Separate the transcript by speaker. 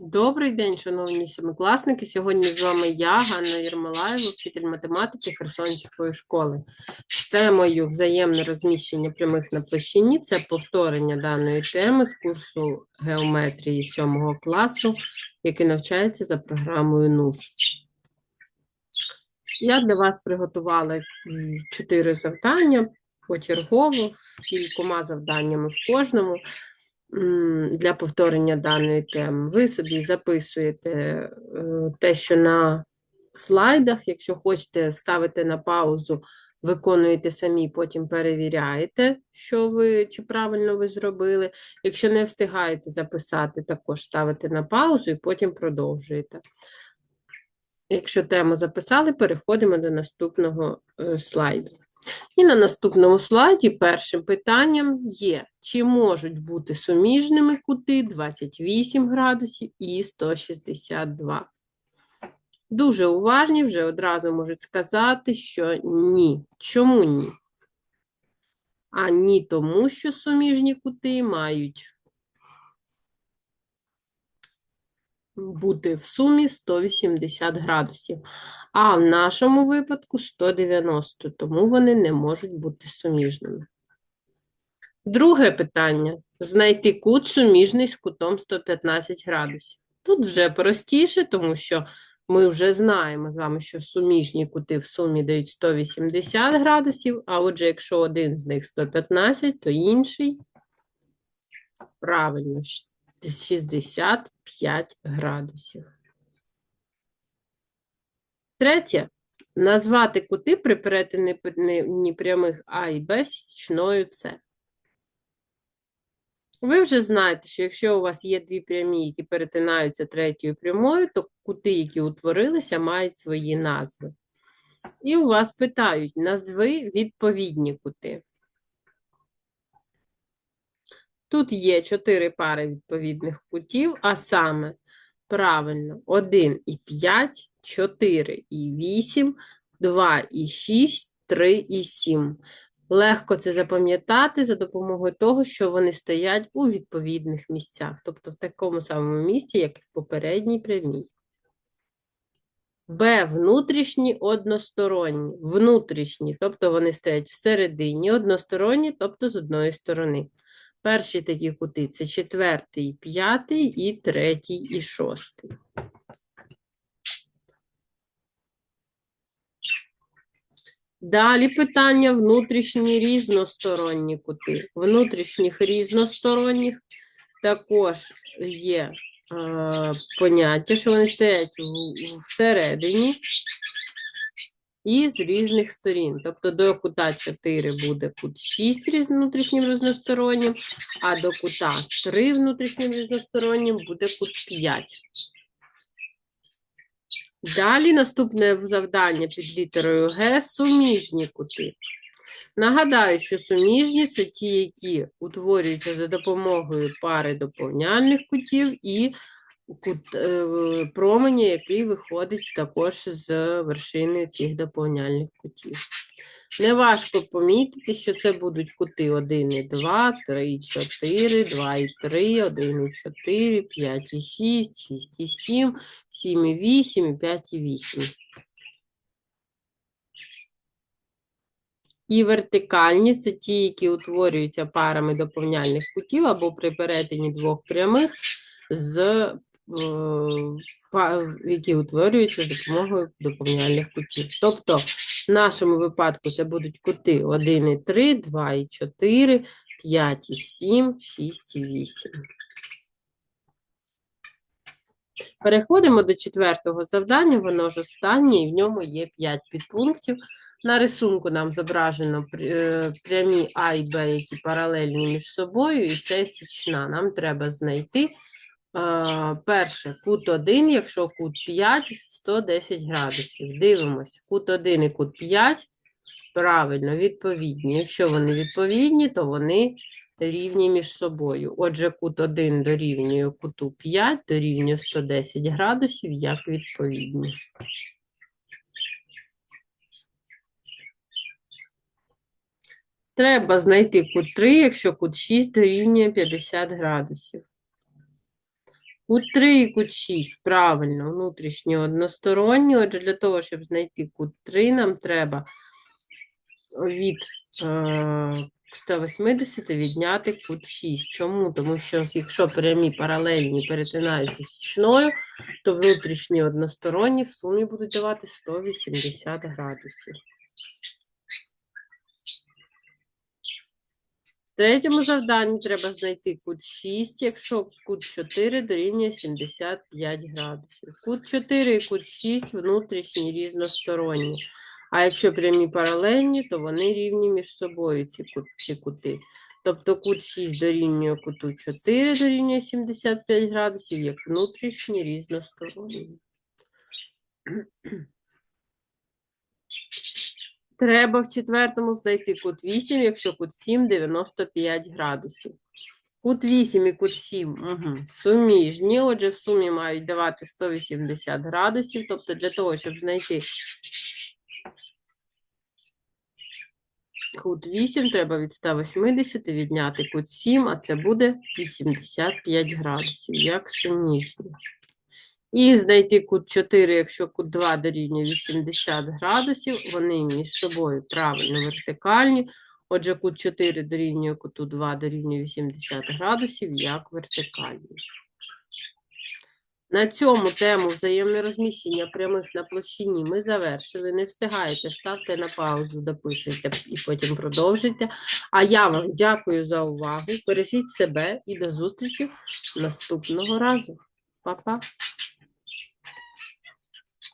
Speaker 1: Добрий день, шановні сімикласники. Сьогодні з вами я, Ганна Єрмолаєва, вчитель математики Херсонської школи. З темою взаємне розміщення прямих на площині це повторення даної теми з курсу геометрії 7 класу, який навчається за програмою НУШ. Я для вас приготувала чотири завдання почергово з кількома завданнями в кожному для повторення даної теми. Ви собі записуєте е, те, що на слайдах, якщо хочете ставити на паузу, виконуєте самі, потім перевіряєте, що ви чи правильно ви зробили. Якщо не встигаєте записати, також ставите на паузу і потім продовжуєте. Якщо тему записали, переходимо до наступного е, слайду. І на наступному слайді першим питанням є, чи можуть бути суміжними кути 28 градусів і 162. Дуже уважні вже одразу можуть сказати, що ні. Чому ні? А ні тому, що суміжні кути мають бути в сумі 180 градусів, а в нашому випадку 190, тому вони не можуть бути суміжними. Друге питання. Знайти кут суміжний з кутом 115 градусів. Тут вже простіше, тому що ми вже знаємо з вами, що суміжні кути в сумі дають 180 градусів, а отже, якщо один з них 115, то інший правильно 65 градусів. Третє. Назвати кути при перетині прямих А і Б січною С. Ви вже знаєте, що якщо у вас є дві прямі, які перетинаються третьою прямою, то кути, які утворилися, мають свої назви. І у вас питають, назви відповідні кути. Тут є чотири пари відповідних кутів, а саме правильно 1 і 5, 4 і 8, 2 і 6, 3 і 7. Легко це запам'ятати за допомогою того, що вони стоять у відповідних місцях, тобто в такому самому місці, як і в попередній прямій. Б. Внутрішні односторонні. Внутрішні, тобто вони стоять всередині, односторонні, тобто з одної сторони. Перші такі кути це четвертий, п'ятий і третій і шостий. Далі питання внутрішні різносторонні кути. Внутрішніх різносторонніх також є е, поняття, що вони стоять всередині і з різних сторін. Тобто до кута 4 буде кут 6 різ- внутрішнім різностороннім, а до кута 3 внутрішнім різностороннім буде кут 5. Далі наступне завдання під літерою Г суміжні кути. Нагадаю, що суміжні це ті, які утворюються за допомогою пари доповняльних кутів і е, променя, який виходить також з вершини цих доповняльних кутів. Неважко помітити, що це будуть кути 1 і 2, 3 і 4, 2 і 3, 1 і 4, 5 і 6, 6 і 7, 7 і 8 і 5 і 8. І вертикальні це ті, які утворюються парами доповняльних кутів або при перетині двох прямих, з, які утворюються з допомогою доповняльних кутів. Тобто, в нашому випадку це будуть кути 1 і 3, 2 і 4, 5 і 7, 6 і 8. Переходимо до четвертого завдання, воно ж останнє, і в ньому є 5 підпунктів. На рисунку нам зображено е, прямі А і Б, які паралельні між собою, і це січна. Нам треба знайти е, перше кут 1, якщо кут 5, 110 градусів. Дивимось, кут 1 і кут 5 правильно, відповідні. Якщо вони відповідні, то вони рівні між собою. Отже, кут 1 дорівнює куту 5, дорівнює 110 градусів, як відповідні. Треба знайти кут 3, якщо кут 6 дорівнює 50 градусів. Кут 3 і кут 6, правильно, внутрішні односторонні. Отже, для того, щоб знайти кут 3, нам треба від е, 180 відняти кут 6. Чому? Тому що якщо прямі паралельні перетинаються січною, то внутрішні односторонні в сумі будуть давати 180 градусів. Третьому завданні треба знайти кут 6, якщо кут 4 дорівнює 75 градусів. Кут 4 і кут 6 внутрішні різносторонні. А якщо прямі паралельні, то вони рівні між собою, ці, кут, ці кути. Тобто кут 6 дорівнює куту 4 дорівнює 75 градусів, як внутрішні різносторонні. Треба в четвертому знайти кут 8, якщо кут 7 95 градусів. Кут 8 і кут 7 угу. суміжні, отже, в сумі мають давати 180 градусів. Тобто для того, щоб знайти кут 8, треба від 180 відняти кут 7, а це буде 85 градусів, як суміжні. І знайти кут 4, якщо кут 2 дорівнює 80 градусів, вони між собою правильно вертикальні. Отже, кут 4 дорівнює куту 2 дорівнює 80 градусів, як вертикальні. На цьому тему взаємне розміщення прямих на площині ми завершили. Не встигаєте, ставте на паузу, дописуйте і потім продовжуйте. А я вам дякую за увагу. Бережіть себе і до зустрічі наступного разу. Па-па!